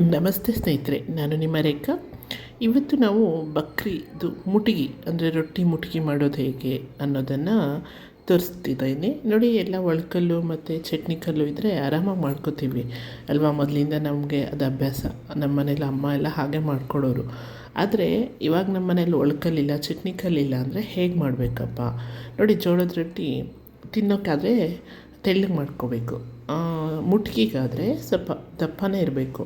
ನಮಸ್ತೆ ಸ್ನೇಹಿತರೆ, ನಾನು ನಿಮ್ಮ ರೇಖಾ. ಇವತ್ತು ನಾವು ಬಕ್ರಿದು ಮುಟಿಗಿ, ಅಂದರೆ ರೊಟ್ಟಿ ಮುಟಿಗಿ ಮಾಡೋದು ಹೇಗೆ ಅನ್ನೋದನ್ನು ತೋರಿಸ್ತಿದ್ದೇನೆ. ನೋಡಿ, ಎಲ್ಲ ಒಳ್ಕಲ್ಲು ಮತ್ತು ಚಟ್ನಿ ಕಲ್ಲು ಇದ್ದರೆ ಆರಾಮಾಗಿ ಮಾಡ್ಕೋತೀವಿ ಅಲ್ವಾ? ಮೊದಲಿಂದ ನಮಗೆ ಅದು ಅಭ್ಯಾಸ. ನಮ್ಮ ಮನೇಲಿ ಅಮ್ಮ ಎಲ್ಲ ಹಾಗೆ ಮಾಡ್ಕೊಡೋರು. ಆದರೆ, ಇವಾಗ ನಮ್ಮ ಮನೇಲಿ ಒಳ್ಕಲ್ಲಿಲ್ಲ, ಚಟ್ನಿ ಕಲ್ಲಿಲ್ಲ ಅಂದರೆ ಹೇಗೆ ಮಾಡಬೇಕಪ್ಪ? ನೋಡಿ, ಜೋಳದ ರೊಟ್ಟಿ ತಿನ್ನೋಕ್ಕಾದರೆ ತೆಳ್ಳಗೆ ಮಾಡ್ಕೋಬೇಕು. ಮುಟ್ಗಿಗಾದರೆ ಸ್ವಲ್ಪ ದಪ್ಪನೇ ಇರಬೇಕು.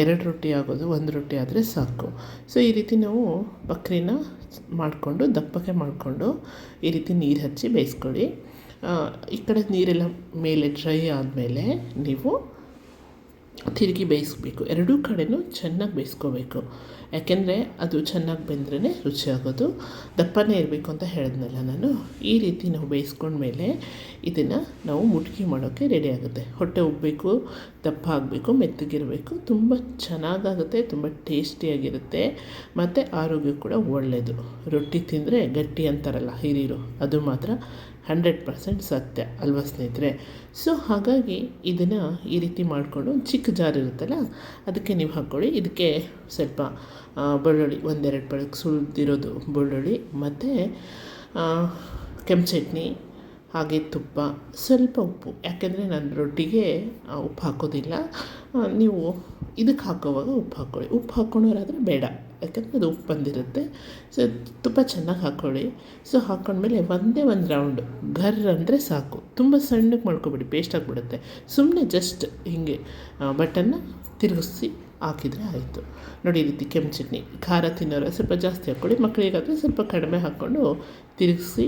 ಎರಡು ರೊಟ್ಟಿ ಆಗೋದು, ಒಂದು ರೊಟ್ಟಿ ಆದರೆ ಸಾಕು. ಸೊ ಈ ರೀತಿ ನಾವು ಬಕ್ರಿನ ಮಾಡಿಕೊಂಡು ದಪ್ಪಕ್ಕೆ ಮಾಡಿಕೊಂಡು ಈ ರೀತಿ ನೀರು ಹಚ್ಚಿ ಬೇಯಿಸ್ಕೊಳ್ಳಿ. ಈ ಕಡೆ ನೀರೆಲ್ಲ ಮೇಲೆ ಡ್ರೈ ಆದಮೇಲೆ ನೀವು ತಿರುಗಿ ಬೇಯಿಸ್ಬೇಕು. ಎರಡೂ ಕಡೆಯೂ ಚೆನ್ನಾಗಿ ಬೇಯಿಸ್ಕೋಬೇಕು. ಯಾಕೆಂದರೆ ಅದು ಚೆನ್ನಾಗಿ ಬೆಂದ್ರೇ ರುಚಿಯಾಗೋದು. ದಪ್ಪನೇ ಇರಬೇಕು ಅಂತ ಹೇಳಿದ್ನಲ್ಲ ನಾನು. ಈ ರೀತಿ ನಾವು ಬೇಯಿಸ್ಕೊಂಡ್ಮೇಲೆ ಇದನ್ನು ನಾವು ಮುಟ್ಗಿ ಮಾಡೋಕ್ಕೆ ರೆಡಿ ಆಗುತ್ತೆ. ಹೊಟ್ಟೆ ಉಬ್ಬಬೇಕು ದಪ್ಪ ಆಗಬೇಕು ಮೆತ್ತಗಿರಬೇಕು. ತುಂಬ ಚೆನ್ನಾಗಾಗುತ್ತೆ, ತುಂಬ ಟೇಸ್ಟಿಯಾಗಿರುತ್ತೆ. ಮತ್ತು ಆರೋಗ್ಯ ಕೂಡ ಒಳ್ಳೆಯದು ರೊಟ್ಟಿ ತಿಂದರೆ ಗಟ್ಟಿ ಅಂತಾರಲ್ಲ ಹಿರಿಯರು, ಅದು ಮಾತ್ರ ಹಂಡ್ರೆಡ್ ಪರ್ಸೆಂಟ್ ಸತ್ಯ ಅಲ್ವಾ ಸ್ನೇಹಿತರೆ? ಸೊ ಹಾಗಾಗಿ ಇದನ್ನು ಈ ರೀತಿ ಮಾಡಿಕೊಂಡು ಚಿಕ್ಕ ಜಾರ್ ಇರುತ್ತಲ್ಲ, ಅದಕ್ಕೆ ನೀವು ಹಾಕ್ಕೊಳ್ಳಿ. ಇದಕ್ಕೆ ಸ್ವಲ್ಪ ಬೆಳ್ಳುಳ್ಳಿ, ಒಂದೆರಡು ಬೆಳಗ್ಗೆ ಸುಳಿದಿರೋದು ಬೆಳ್ಳುಳ್ಳಿ, ಮತ್ತು ಕೆಂಪು ಚಟ್ನಿ, ಹಾಗೆ ತುಪ್ಪ, ಸ್ವಲ್ಪ ಉಪ್ಪು. ಯಾಕೆಂದರೆ ನಾನು ರೊಟ್ಟಿಗೆ ಉಪ್ಪು ಹಾಕೋದಿಲ್ಲ. ನೀವು ಇದಕ್ಕೆ ಹಾಕೋವಾಗ ಉಪ್ಪು ಹಾಕ್ಕೊಳ್ಳಿ ಉಪ್ಪು ಹಾಕ್ಕೊಳೋರಾದರೆ ಬೇಡ. ಯಾಕಂದರೆ ಅದು ಉಪ್ಪು ಬಂದಿರುತ್ತೆ. ಸೊ ತುಪ್ಪ ಚೆನ್ನಾಗಿ ಹಾಕ್ಕೊಳ್ಳಿ ಸೊ ಹಾಕ್ಕೊಂಡ್ಮೇಲೆ ಒಂದೇ ಒಂದು ರೌಂಡ್ ಗರ್ ಅಂದರೆ ಸಾಕು. ತುಂಬ ಸಣ್ಣಕ್ಕೆ ಮಾಡ್ಕೊಬಿಡಿ. ಪೇಸ್ಟ್ ಆಗಿಬಿಡುತ್ತೆ. ಸುಮ್ಮನೆ ಜಸ್ಟ್ ಹೀಗೆ ಬಟನ್ನ ತಿರುಗಿಸಿ ಹಾಕಿದರೆ ಆಯಿತು. ನೋಡಿ ಈ ರೀತಿ ಕೆಂಪು ಚಟ್ನಿ. ಖಾರ ತಿನ್ನೋರು ಸ್ವಲ್ಪ ಜಾಸ್ತಿ ಹಾಕ್ಕೊಳ್ಳಿ ಮಕ್ಕಳಿಗಾದರೆ ಸ್ವಲ್ಪ ಕಡಿಮೆ ಹಾಕ್ಕೊಂಡು ತಿರುಗಿಸಿ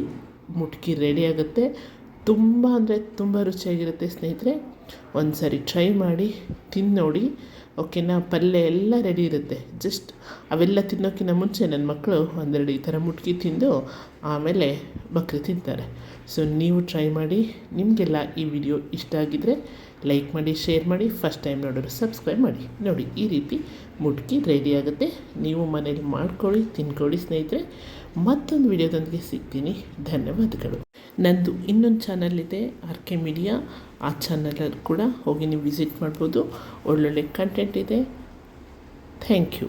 ಮುಟ್ಕಿ ರೆಡಿ ಆಗುತ್ತೆ. ತುಂಬ ಅಂದರೆ ತುಂಬ ರುಚಿಯಾಗಿರುತ್ತೆ ಸ್ನೇಹಿತರೆ. ಒಂದು ಸಾರಿ ಟ್ರೈ ಮಾಡಿ ತಿಂದು ನೋಡಿ ಓಕೆನಾ ಪಲ್ಯ ಎಲ್ಲ ರೆಡಿ ಇರುತ್ತೆ. ಜಸ್ಟ್ ಅವೆಲ್ಲ ತಿನ್ನೋಕ್ಕಿಂತ ಮುಂಚೆ ನನ್ನ ಮಕ್ಕಳು ಒಂದೆರಡು ಈ ಥರ ಮುಟ್ಕಿ ತಿಂದು ಆಮೇಲೆ ಬಕ್ರಿ ತಿಂತಾರೆ. ಸೊ ನೀವು ಟ್ರೈ ಮಾಡಿ, ನಿಮಗೆಲ್ಲ ಈ ವಿಡಿಯೋ ಇಷ್ಟ ಆಗಿದರೆ ಲೈಕ್ ಮಾಡಿ ಶೇರ್ ಮಾಡಿ ಫಸ್ಟ್ ಟೈಮ್ ನೋಡೋರು ಸಬ್ಸ್ಕ್ರೈಬ್ ಮಾಡಿ. ನೋಡಿ, ಈ ರೀತಿ ಮುಟ್ಕಿ ರೆಡಿ ಆಗುತ್ತೆ. ನೀವು ಮನೇಲಿ ಮಾಡ್ಕೊಳ್ಳಿ, ತಿನ್ಕೊಳ್ಳಿ ಸ್ನೇಹಿತರೆ. ಮತ್ತೊಂದು ವಿಡಿಯೋದೊಂದಿಗೆ ಸಿಗ್ತೀನಿ. ಧನ್ಯವಾದಗಳು. ನಂದು ಇನ್ನೊಂದು ಚಾನಲ್ ಇದೆ ಆರ್ ಕೆ ಮೀಡಿಯಾ ಆ ಚಾನಲಲ್ಲಿ ಕೂಡ ಹೋಗಿ ನೀವು ವಿಸಿಟ್ ಮಾಡ್ಬೋದು. ಒಳ್ಳೊಳ್ಳೆ ಕಂಟೆಂಟ್ ಇದೆ. Thank you